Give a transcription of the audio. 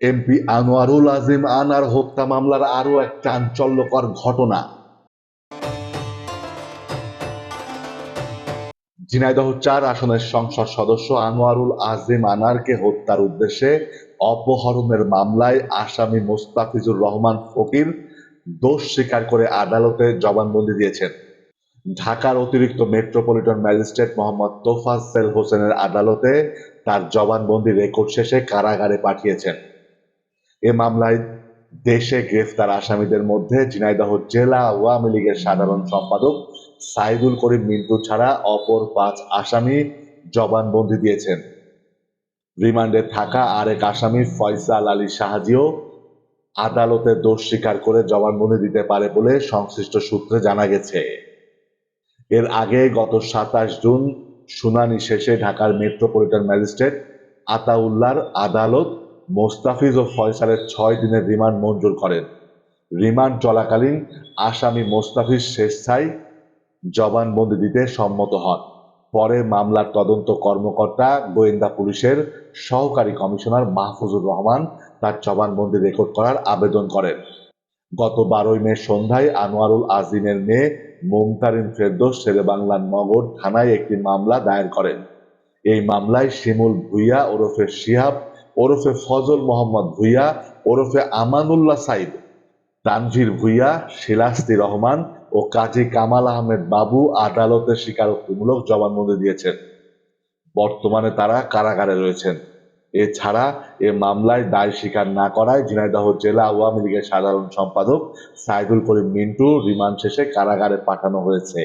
MP Anwarul Azim আনার হত্যা মামলার আরও এক চাঞ্চল্যকর ঘটনা। ঝিনাইদহ চার আসনের সংসদ সদস্য আনোয়ারুল আজিম আনারকে হত্যার উদ্দেশ্যে অপহরণের মামলায় আসামি মোস্তাফিজুর রহমান ফকির দোষ স্বীকার করে আদালতে জবানবন্দি দিয়েছেন। ঢাকার অতিরিক্ত মেট্রোপলিটন ম্যাজিস্ট্রেট মোহাম্মদ তোফাজ্জেল হোসেনের আদালতে তার জবানবন্দি রেকর্ড শেষে কারাগারে পাঠিয়েছেন। এ মামলায় দেশে গ্রেফতার আসামিদের মধ্যে ঝিনাইদহ জেলা আওয়ামী লীগের সাধারণ সম্পাদক সাইদুল করিম মিন্টু ছাড়া অপর পাঁচ আসামি জবানবন্দি দিয়েছেন। রিমান্ডে থাকা আরেক আসামি ফয়সাল আলী শাহাজিও আদালতে দোষ স্বীকার করে জবানবন্দি দিতে পারে বলে সংশ্লিষ্ট সূত্রে জানা গেছে। এর আগে গত সাতাশ জুন শুনানি শেষে ঢাকার মেট্রোপলিটন ম্যাজিস্ট্রেট আতাউল্লাহর আদালত মোস্তাফিজ ও ফয়সালের ছয় দিনের রিমান্ড মঞ্জুর করেন। রিমান্ড চলাকালীন আসামি মোস্তাফিজ স্বেচ্ছায় জবানবন্দি দিতে সম্মত হন। পরে মামলার তদন্ত কর্মকর্তা গোয়েন্দা পুলিশের সহকারী কমিশনার মাহফুজুর রহমান তার জবানবন্দি রেকর্ড করার আবেদন করেন। গত বারোই মে সন্ধ্যায় আনোয়ারুল আজিমের মেয়ে মুমতারিন ফেরদোস শেরেবাংলার নগর থানায় একটি মামলা দায়ের করেন। এই মামলায় শিমুল ভুইয়া ওরফে শিহাব ওরফে ফজল মোহাম্মদ ভুইয়া, ওরফে আমানুল্লাহ সাইদ, তানভীর ভুইয়া শিলাস্তি রহমান ও কাজী কামাল আহমেদ বাবু আদালতে স্বীকারোক্তিমূলক জবানবন্দি দিয়েছেন। বর্তমানে তারা কারাগারে রয়েছেন। এছাড়া এ মামলায় দায় স্বীকার না করায় ঝিনাইদহ জেলা আওয়ামী লীগের সাধারণ সম্পাদক সাইদুল করিম মিন্টু রিমান্ড শেষে কারাগারে পাঠানো হয়েছে।